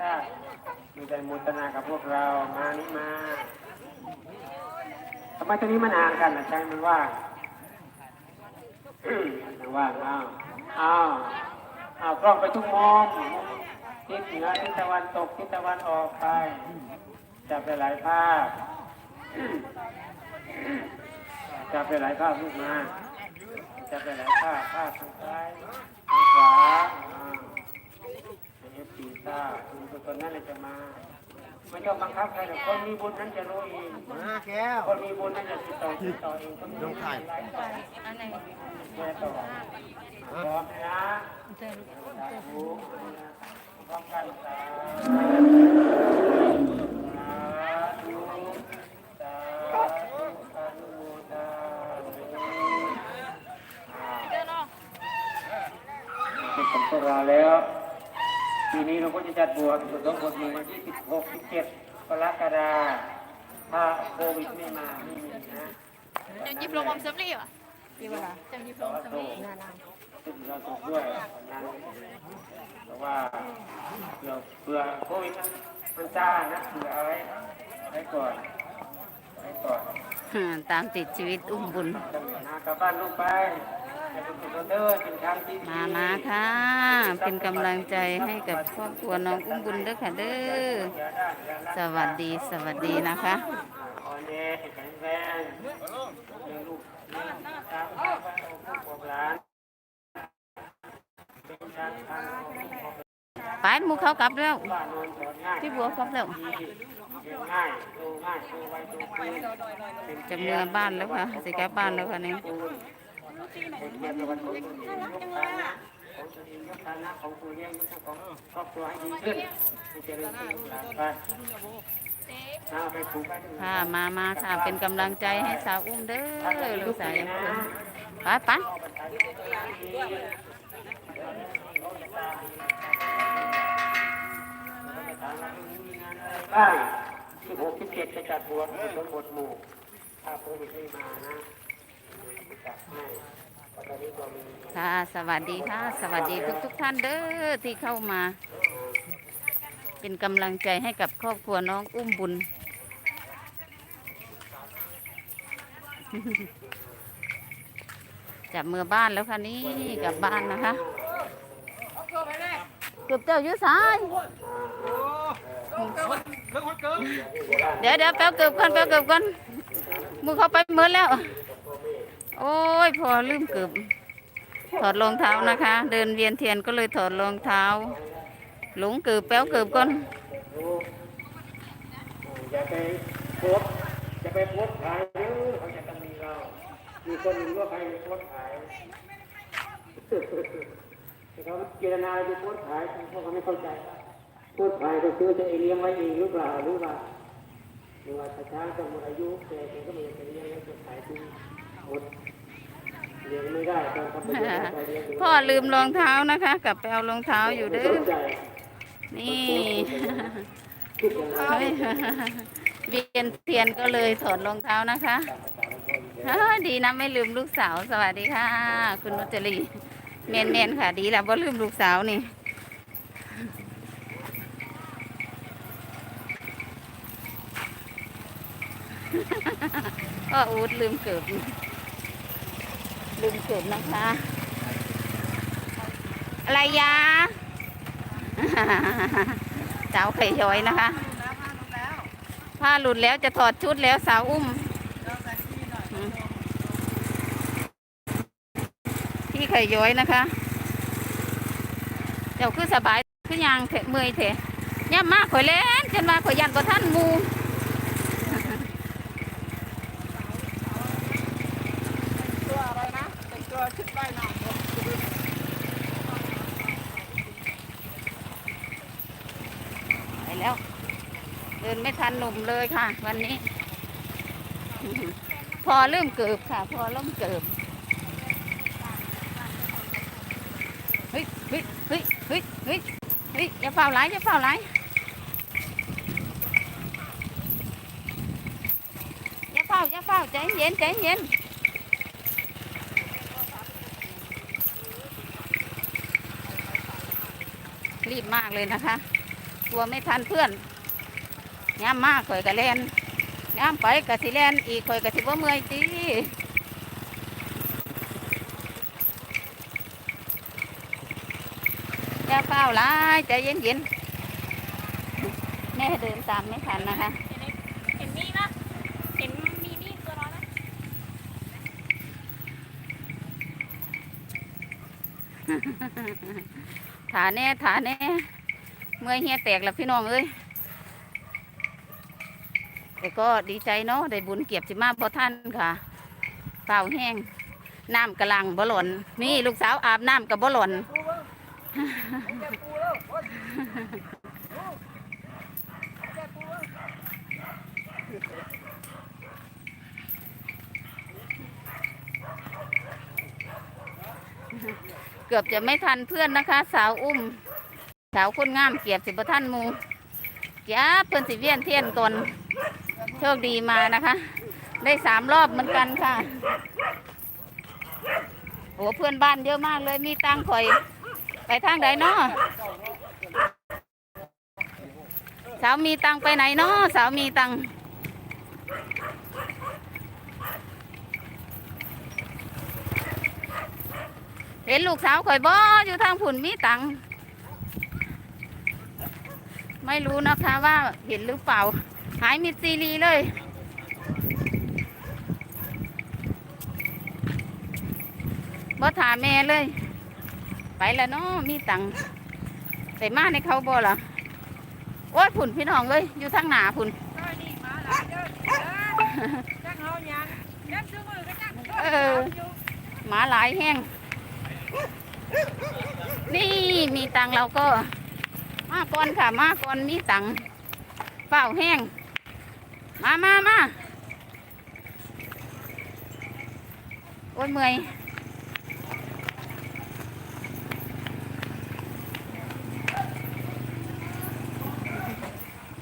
ต้ามีใจมุตนากับพวกเรามานี่มาทำไมตรงนี้มันอ่านกันนะใจมันว่างมันว่างอ้าวอ้าวอ้าวกล้องไปทุกมุมทิศเหนือทิศตะวันตกทิศตะวันออกไปจับไปหลายภาพจับไปหลายภาพลูกมาจับไปหลายภาพภาพทางซ้ายทางขวา อ่าเอฟซีซ่าคุณคนนั้นเลยจะมาไม่ต้องบังคับใครหรอกคนมีบุญนั้นจะรู้เองมาแก้วคนมีบุญนั้นจะติดต่อติดต่อเองคนมีบุญลงถ่ายอันไหนแชร์ต่อพร้อมนะสาธุพร้อมกันสาธุสาธุอนุโมทนาเป็นของพวกเราแล้ว ปีนี้เราก็จะจัดบวชสุดท้องบทหนึ่งวันที่ 16 17 กรกฎาคมถ้าโควิดไม่มาไม่มีนะจะยิบลงอมสำลีเหรอยิบอะไรจะยิบลงสำลีซึ่งเราถูกด้วยวันนั้นเพราะว่าเผื่อเผื่อโควิดมันมันจ้านะเผื่อเอาไว้ไว้ก่อนไว้ก่อนอืมตามติดชีวิตอุ้มบุญต้องหา กลับบ้านลูกไปมามาค่ะ เป็นกำลังใจให้กับครอบครัวน้องอุ้มบุญด้วยค่ะเด้อ สวัสดี สวัสดีนะคะไปมูเขากลับแล้ว ที่บัวกลับแล้ว ง่ายโตง่ายโตไวโตคืนเนจะเมื่อบ้านแล้วค่ะสิกลับบ้านแล้วค่ะนี่ปูนเป็นเกียรติวันของตัวเองยของตัวเองยกฐานะของตัวเองยกของครอบครัวให้ดีขึ้นเจริญไปเอาไปปลูกไปดูค่ะมามาค่ะ เป็นกำลังใจให้สาวอุ้มเด้อลูกสาวยังเพิ่นไปไปบ้าง สิบหกสิบเจ็ดจะจัดบวชสมบทหมู่ถ้าโควิดไม่มานะจัดให้าะตอนนี้ก็มีค่ะสวัสดีค่ะ สวัสดีทุกทุกท่านเด้อที่เข้ามา เป็นกำลังใจให้กับครอบครัวน้องอุ้มบุญ จับมือบ้านแล้วค่ะนี่กลับบ้านนะคะเกือบเจ้ายุ่สาย เดี๋ยวเดี๋ยวแป๊บเกือบก่อนแป๊บเกือบก่อนมือเขาไปเมื่อแล้ว โอ้ยพอลืมเกือบถอดรองเท้านะคะ เดินเวียนเทียนก็เลยถอดรองเท้า หลงเกือบแป๊วเกือบก่อนอย่าไปโพสต์อย่าไปโพสขายเยอะเขาจะตำหนิเรามีคนหนึ่งว่าใครไปโพสขายแต่เขาเจรนาไปโพสขายเขาไม่เข้าใจ พสต์ขายก็คือจะเลี้ยงไว้เองหรือเปล่าหรือว่าหรือว่าช้าๆก็หมดอายุแกเองก็ม่อยากจะเลี้ยงแล้วจะขายทิ้งหมดเลี้ยงไม่ได้ตอนทำไประโยชน์ไปเลี้ยงพ่อลืมรองเท้านะคะ กลับไปเอารองเท้าอยู่เด้อนี่เวียนเทียนก็เลยถอดรองเท้านะคะดีนะไม่ลืมลูกสาวสวัสดีค่ะ คุณนุจรีเมนเมนค่ะ ดีแล้วว่าลืมลูกสาวนี่ ก็อูดลืมเกิดลืมเกิดนะคะ อะไรยาเจ้าไข่ย้อยนะคะผ้าหลุดแล้วจะถอดชุดแล้วสาวอุ้มพี่ไข่ย้อยนะคะเจ้าคือสบายคือยางเถะเมื่อยเถะย่ำมากข่อยเล่นจนมาข่อยยันกว่าท่านมู ตัวอะไรนะเป็นตัวชุดว่ายน้ำ ไปแล้ว เดิ นไม่ทันหนุ่มเลยค่ะ วันนี้ พอเริ่มเกิบค่ะ พอเริ่มเกิบเฮ้ยเฮ้ยเฮ้ยเฮ้ยเฮ้ยเฮ้ยอย่าเฝ้าไหลอย่าเฝ้าไหลอย่าเฝ้าอย่าเฝ้าใจเย็นใจเย็นรีบมากเลยนะคะ กลัวไม่ทันเพื่อน ย้ำมากข่อยกะแลนย้ำไปกะสิแลนอีกข่อยกะสิบ่เมื่อยตีอย่าเฝ้าวร้ายใจเย็นๆแม่เดินตามไม่ทันนะคะเห็นมีปะเห็นมีมีตัวน้อยไหมถาแน่ถาแน่เมื่อยเฮียแตกแล้วพี่น้องเอ้ย แต่ก็ดีใจเนาะได้บุญเก็บสิมาพอท่านค่ะเปล่าแห้งน้ำกระลังบ่หล่นนี่ลูกสาวอาบน้ำกับบ่หล่นเกือบจะไม่ทันเพื่อนนะคะ สาวอุ้ม สาวคนงามเกียบสิบท่านมูจ้าเพื่อนสิเวียนเทียนตน ชคดีมานะคะ ได้สามรอบเหมือนกันค่ะโอ้เพื่อนบ้านเยอะมากเลยมีตังข่อย ไปทางใดเนาะสาวมีตังไปไหนเนาะสาวมีตังเห็นลูกสาวข่อยบ่อยู่ทางผุนมีตังไม่รู้นะคะว่าเห็นหรือเปล่า หายมิดซีรีเลย บ่ถามแม่เลย ไปแล้วเนาะมีตังค์แต่มาในเขาบ่ล่ะโอ้ยผุนพี่น้องเลย อยู่ทางหนาผุนนี่หลายเออจักเฮายังยันซื้อมือก็จักเออหมาหลายแห้ง นี่มีตังเราก็ มาก่อนค่ะ มาก่อนมีตังค์เฝ้าแห้ง มามามาโอ้ยเมื่อย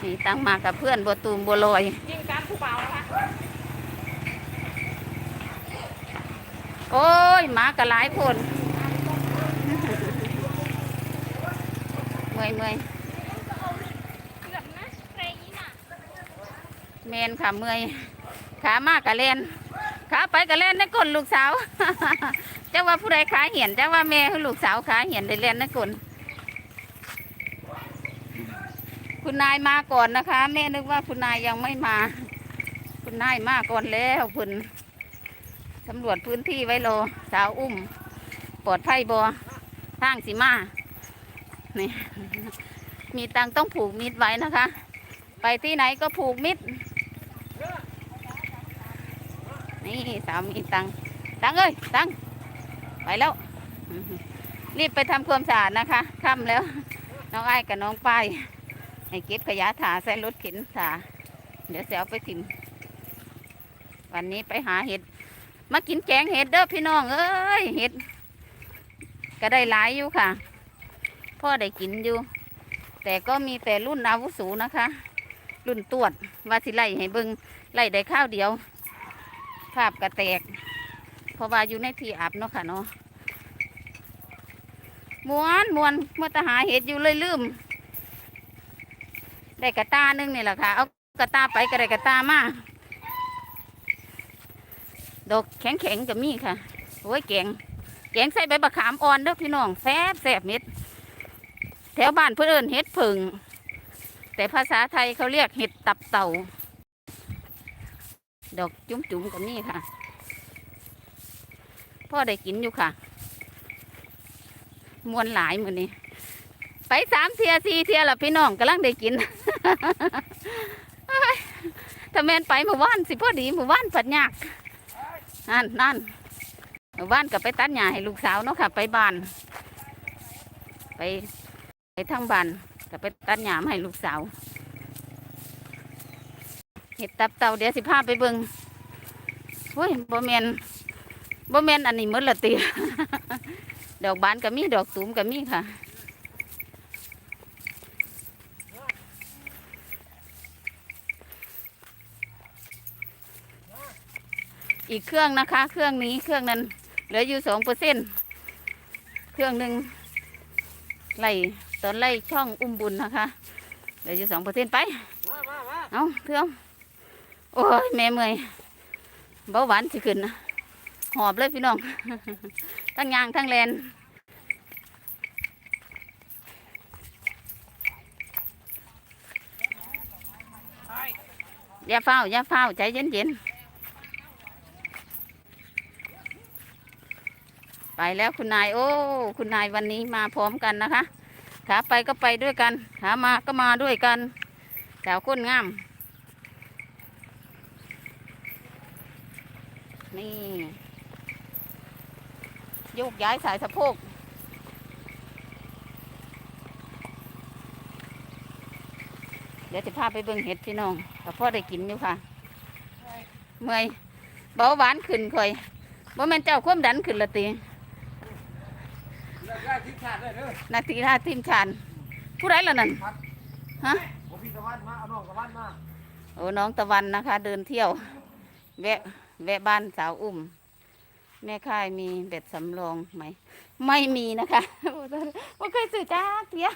นี่ตังมากับเพื่อนบัวตูมบัวลอยยิงการผู้เบานะคะโอ้ยหมากระหลายคนเมื่อยเมื่อย เกือบนะเรยีน่ะ เมนค่ะเมื่อยขามากกะเล่นขาไปกะเล่นในก้นลูกสาวเจ้าว่าผู้ใดขาเหียนเจ้าว่าแม่คือลูกสาวขาเหียนได้เล่นในก้นคุณนายมาก่อนนะคะ แม่นึกว่าคุณนายยังไม่มา คุณนายมาก่อนแล้วคุณตำรวจพื้นที่ไว้รอสาวอุ้ม ปลอดภัยบอทางสีมานี่มีตังต้องผูกมิดไว้นะคะ ไปที่ไหนก็ผูกมิด นี่สามีตังตังเอ้ยตังไปแล้วรีบไปทำความสะอาดนะคะค่ำแล้ว น้องไอ้กับน้องป้ายให้เก็บขยะถาใส่รถเข็นถาเดี๋ยวจะเอาไปถิ่มวันนี้ไปหาเห็ด มากินแกงเห็ดเด้อพี่น้องเอ้ยเห็ด ก็ได้หลายอยู่ค่ะ พ่อได้กินอยู่ แต่ก็มีแต่รุ่นอาวุโสนะคะ รุ่นตรวจว่าสิไล่ให้เบิงไล่ได้ข้าวเดียว ภาพกระแตก เพราะว่าอยู่ในที่อับเนาะค่ะเนาะมวนมวนเมื่อตาหาเห็ดอยู่เลยลืม ได้กระตาหนึงนี่แหละค่ะ เอากระตาไปก็ได้กระตามาดอกแข็งแข็งกับมีค่ะ โอ้ยแกงแกงใส่ใบบักขามอ่อนเด้อพี่น้องแซ่บแซ่บเม็ด แถวบ้านเพื่อนเห็ดผึ่งแต่ภาษาไทยเขาเรียกเห็ดตับเต่า ดอกจุ้มจุ้มๆกับนี่ค่ะ พ่อได้กินอยู่ค่ะ มวนหลายมือนี้ ไปสามเทียสี่เทียละพี่น้องกำลังได้กินเอ้ยถ้าแมนไปหมู่บ้านสิพ่อดีหมู่บ้านผัดยากนั่นนั่นหมู่บ้านกับไปตัดหญ้าให้ลูกสาวเนาะค่ะ ไปบ้าน ไป ไปทางบ้านกับไปตัดหญ้าให้ลูกสาว ห็ดตับเต่าเดี๋ยวสิพาไปเบิงเฮ้ยบ่แมนบ่แมนอันนี้มดละตีดอกบานก็มีดอกตูมก็มีค่ะอีกเครื่องนะคะ เครื่องนี้เครื่องนั้นเหลืออยู่สองเปอร์เซ็นเครื่องหนึ่งไล่ตอนไล่ช่องอุ้มบุญนะคะเดี๋ยวอยู่สองเปอร์เซ็นต์ไปเอาเทื่อม โอ้ยแม่เมื่อยเบาหวานสิขึ้นนะหอบเลยพี่น้อง ทั้งยางทั้งแลนอย่าเฝ้าอย่าเฝ้าใจเย็นเย็นไปแล้วคุณนาย โอ้ คุณนายวันนี้มาพร้อมกันนะคะ ขาไปก็ไปด้วยกัน ขามาก็มาด้วยกันสาวก้นงาม นี่โยกย้ายสายสะโพกเดี๋ยวจะพาไปเบิ่งเห็ดพี่น้องกับพ่อได้กินอยู่ค่ะ เมื่อยเบาหวานขึ้นค่อยบ่แม่นเจ้าความดันขึ้นละตีได้ทิศชาติได้เด้อนาทีท่าทีมชานผู้ไรล่ะนั่นฮะผมพี่ตะวันมาเอาน้องตะวันมาโอ้น้องตะวันนะคะ เดินเที่ยวแวะ แวะบ้านสาวอุ้ม แม่ค่ายมีเบ็ดสำรองไหม ไม่มีนะคะว่าเคยซื้อจ้าเทีย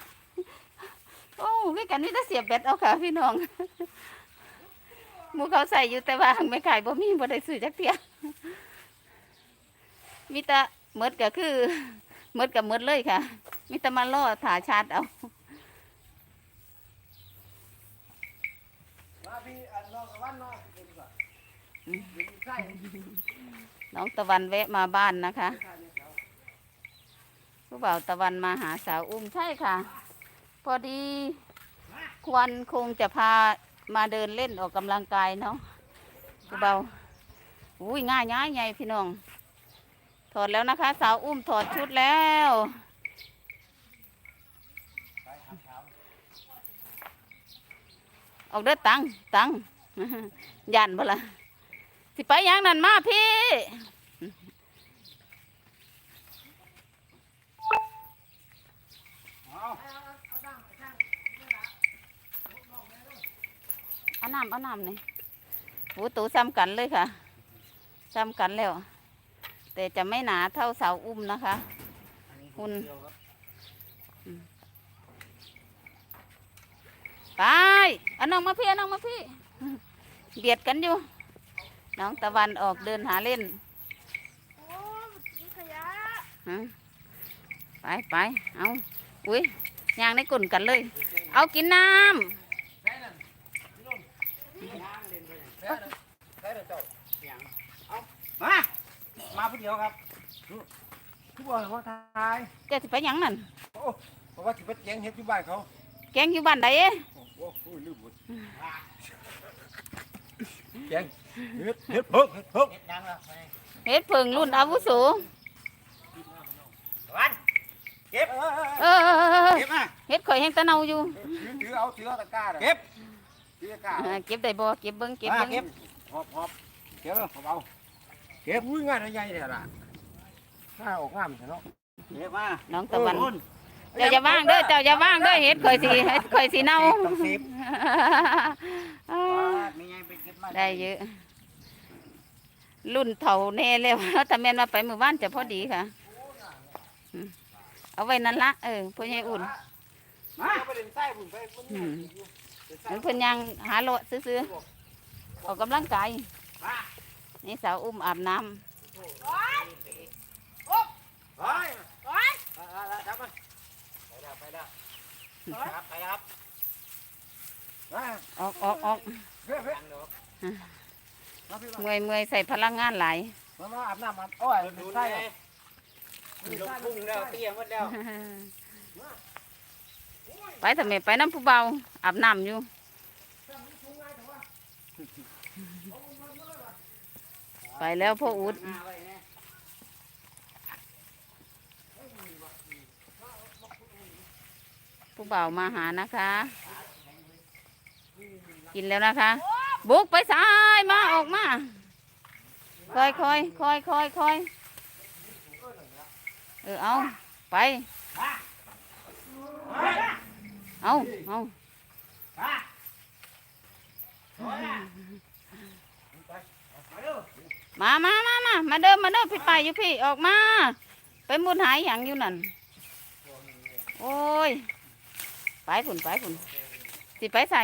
โอ้ไม่กันนี่จะเสียบเบ็ดเอาค่ะพี่น้องหมูเขาใส่อยู่แต่ว่าไม่ขายบ่มีบ่ได้ซื้อจักเทียมีแต่เมดก็คือเมดกับเมดเลยค่ะ มีแต่มาล่อถาชาร์จเอาพี่อันน้องตะวันมาเดี๋ยวดีกว่าเดี๋ยวมีไส้ น้องตะวันแวะมาบ้านนะคะผู้บ่าวตะวันมาหาสาวอุ้มใช่ค่ะ พอดี ควันคงจะพามาเดินเล่นออกกำลังกายเนาะผู้บ่าวอุ้ยง่ายง่ายใหญ่พี่น้อง ถอดแล้วนะคะ สาวอุ้มถอดชุดแล้วออกเด้อตังตังยันบ่ละ สิไปยังนั่นมาพี่เอาเอาน้ำเอาน้ำนี่โหตูซ้ำกันเลยค่ะซ้ำกันแล้ว แต่จะไม่หนาเท่าเสาอุ้มนะคะ คุณไปเอาน้องมาพี่เอาน้องมาพี่เบียดกันอยู่ น้องตะวันออกเดินหาเล่นโอ้มีขยะฮะไปไปเอาอุ้ยยางในกุ่นกันเลย เอากินน้ไส้นั่นพี่นุ่นย่างเล่นไปเนี่ยไส้นั่นไส้นั่นเจ้าเสียงเอามามาผู้เดียวครับดูผู้บอกว่าทายำเจะสิไปหยังนั่นโอ้เพราะว่าสิไปแกงเฮ็ดอยู่บ้านเขาแกงอยู่บ้านใดเอ๊ะโอ้โหโอ้ยลืมหมดแกง เฮ็ดเฮ็ดเพิ่งเฮ็ดเพิ่งเฮ็ดยังล่ะเฮ็ดเพิงรุ่นอาวุโสวันเก็บเออเออเออเออเก็บมาเฮ็ดข่อยแห้งตะเนาอยู่ถือถือเอาถือเอาตะกร้าเก็บถือตะกร้าอ่าเก็บได้บ่เก็บเบิ่งเก็บมาเบิ่งเก็บหอบหอบเก็บแล้วหอบเอาเก็บอุ้ยง่ายนะใหญ่เลยล่ะหน้าออกงามใช่เนาะเก็บมาน้องตะวันเจ้าอย่าว่างเด้อเจ้าอย่าว่างเด้อเฮ็ดข่อยสิเฮ็ดข่อยสิเน่าต้องสิบอ่ามีไงไปเก็บมาได้เยอะ รุ่นเฒ่าแน่แล้วถ้าแม่นมาไปหมู่บ้านจะพอดีค่ะอืมเอาไว้นั่นละเออพ่อใหญ่อุ่นมาไปเล่นไส้บุญไปบุญอืมเหมือนเพิ่นยังหาโลดซื้อๆออกกำลังกายนี่สาวอุ้มอาบน้ำเฮ้ยโอ๊ยจับมาไปแล้วไปแล้วครับไปครับมาออกออกออก เพื่อเพื่อมาพี่เมื่อยเมื่อยใส่พลังงานหลายมามาอาบน้ำมันโอ้ยดูไส้ลงพุ่งแล้วเตี้ยหมดแล้ว ไปทำไมไปน้ำผู้เบาอาบน้ำอยู่ไปแล้วพ่ออุดผู้เบามาหานะคะ กินแล้วนะคะ บุกไปซ้ายมาออกมาคอยคอยคอยคอยคอยเออเอาไป เอาเอามามามามามาเดิมมาเดิมพี่ไปอยู่พี่ออกมา ไปมุดหายอย่างอยู่นั่นโอ้ย ไปผุนไปผุนสิไปใส่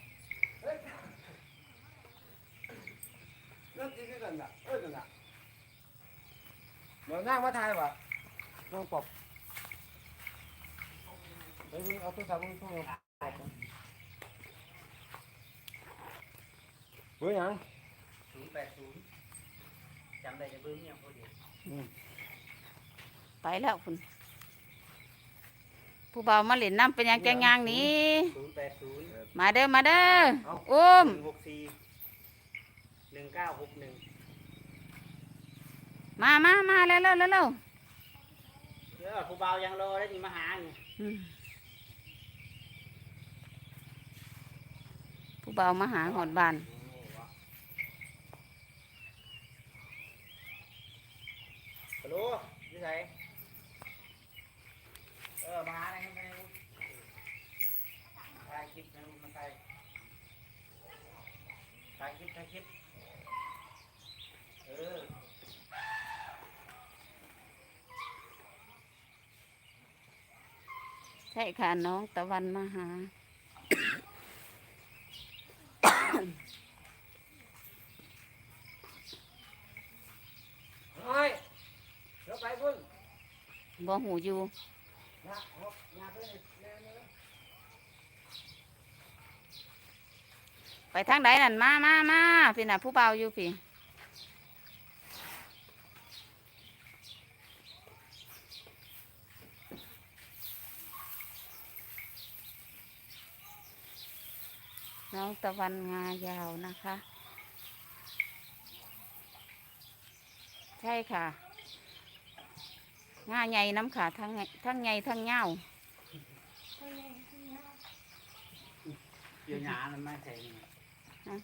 นั่งมาทายวะน้องปอบเฮ้ยมึงเอาโทรศัพท์มึงโทรศัพท์เฮ้ยยังศูนย์แปดศูนย์จำได้จะเบิ้งเนี่ยพอดีไปแล้วคุณผู้บ่าวมาเล่นน้ำเป็นหยังแกงยางหนี้ ศูนย์แปดศูนย์มาเด้อมาเด้ออุ้มหนึ่งหกสี่หนึ่งเก้าหกหนึ่ง มามามาแล้วแล้วแล้วแล้วเดี๋ยวผู้เบายังรอได้นี่มาหานี่อืมผู้บ่าวมาหาหอดบ้านฮัลโหลนี่ไงเออมาหาอะไรกันไปลูกถ่ายคลิปนะลูกมาถ่ายถ่ายคลิปถ่ายคลิปเออ ใช่ค่ะน้องตะวันมาหาเฮ้ยเดี๋ยวไปพุ่นบ่หูอยู่นะเอางานไปเลยแน่เลยไปทางใดนั่นมามามาพี่น่ะผู้บ่าวอยู่พี่ น้องตะวันงายาวนะคะ ใช่ค่ะง่าใหญ่น้ำขาทั้งไงทั้งใหญ่ทั้งเงาวเดี๋ยวหนามันไม่ใช่นี่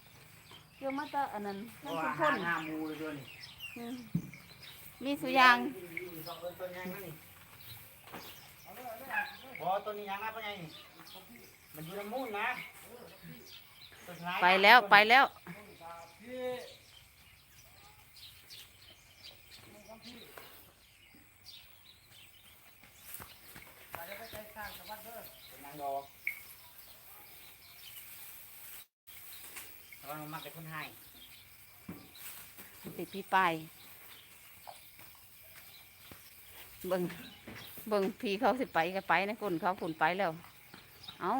เกี่ยวมาตะอันนั้นเพทั้งราะว่าทุกคหานหน้ามูเลยด้วยนี่อืมมีสุยางสองต้นยังนั่นนี่พอต้นนี้ยังนะเป็นไงนี่มันอยู่ในมูนนะต้นท้าย ไปแล้วไปแล้วเป็นนางดอกระวังมันมักเป็นคนให้ติดพี่ไปเบิ่งเบิ่งพี่เขาสิไปก็ไปนะคนเขาคนไปแล้ว เอา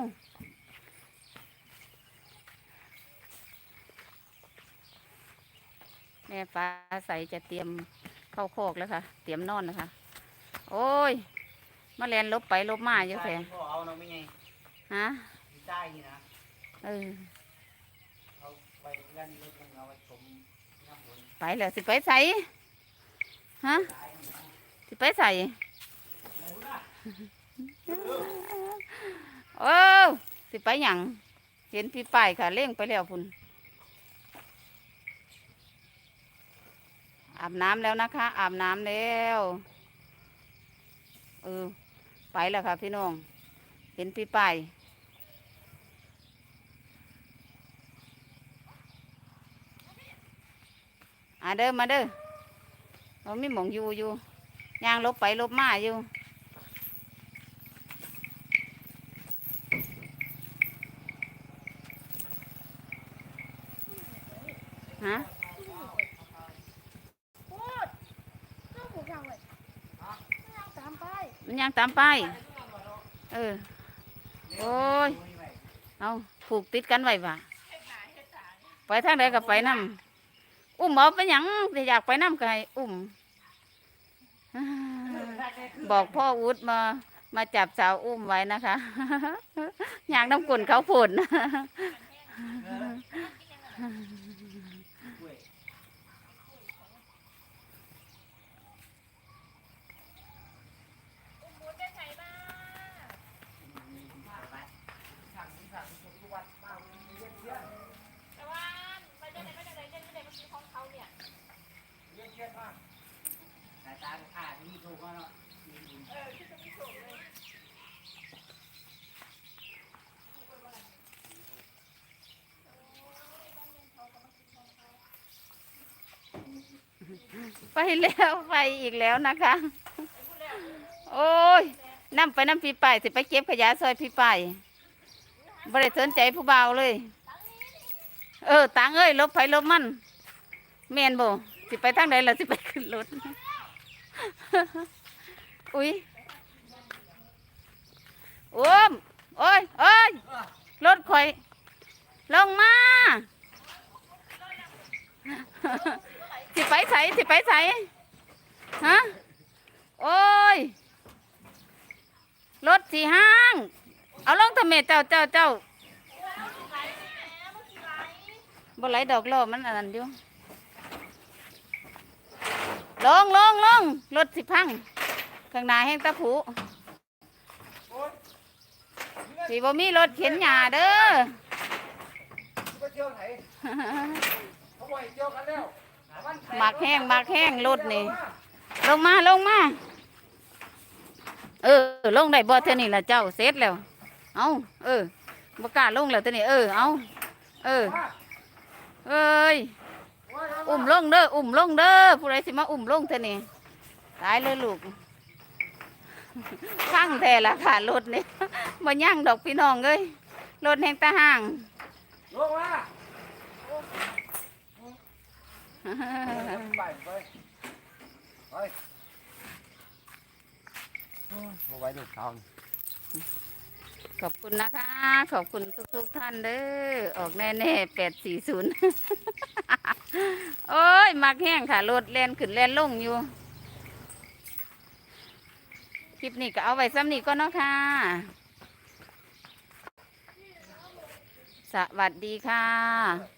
แม่ฟ้าใสจะเตรียมเข้าโคอกแล้วค่ะ เตรียมนอนนะคะ โอ้ยมาแลนลบไปลบมาเยอะแท้ก็เอาเนาะไม่ไงฮะที่ใต้นี่นะเออเอาไปเล่นรถมันเอาไปชมน้ำฝนไปแล้วสิไปใส่ฮะสิไปใส่โอ้สิไปหยังเห็นพี่ป้ายค่ะเล่งไปแล้วพุ่น อาบน้ำแล้วนะคะ อาบน้ำแล้วเออไปแล้วค่ะพี่น้องเห็นพี่ไปอ่าเด้อมาเด้อเรามีหมองอยู่อยู่ย่างลบไปลบมาอยู่ ฮะ ข้าวผูกยังเลยตามไป มันยัง ตามไปเออ โอ้ย เอาผูกติดกันไว้ว่ะไปทางใดก็ไปน้ำอุ้มเอาไปหยังแต่อยากไปน้ำก็ให้อุ้ม บอกพ่ออุดมามาจับสาวอุ้มไว้นะคะ อยากน้ำกุ่นเขาผุน เแต่ว่าไปจังไหนไปจังไหนจังไหนมันคือของเขาเนี่ย เรียนเชียดมากสายตาขาดนี่ถูกก็เนาะ เออที่จะมีโชคเลย ไปแล้วไปอีกแล้วนะคะ โอ้ยนำไปนำพี่ป้ายสิไปเก็บขยะซอยพี่ป้ายบ่ได้สนใจผู้เบาเลย เออตังเอ้ยลบไผลบมันแม่นบ่สิไปทางใดล่ะสิไปขึ้นรถอุ้ยโอ้มโอ้ยโอ้ยรถข่อย ลงมา สิไปใส่สิไปใส่ฮะโอ้ยรถสีห้าง เอาลงทำไมเจ้าเจ้าเจ้าบ่ไหลดอกล้อมันอันนั้นอยู่ลงลงลงรถสิพังข้างหน้าแห้งตะผูสิบ่มีรถเข็นหญ้าเด้อไปเที่ยวไหนเขาบ่อยเที่ยวกันแล้ว หมักแห้งหมักแห้งรถนี่ ลงมาลงมา เออ ลงได้บ่เท่านี้ละเจ้าเสร็จแล้ว เอาเออบ่กล้าลงแล้วเท่านี้เออเอาเออ เอ้ยอุ้มลงเด้ออุ้มลงเด้อผู้ใดสิมาอุ้มลงเท่านี้ตายเลยลูกข้างแท้ละค่ะรถนี่มาย่างดอกพี่น้องเอ้ยรถแห่งตาห่างลงมา ไปไปไปมาไว้ลูกเขาขอบคุณนะคะ ขอบคุณทุกๆท่านเด้อออกแน่ๆแปดสี่ศูนย์โอ้ย มักแห้งค่ะ รถแลนขึ้นแลนลงอยู่ คลิปนี้ก็เอาไว้ซ้ำนี้ก็เนาะค่ะ สวัสดีค่ะ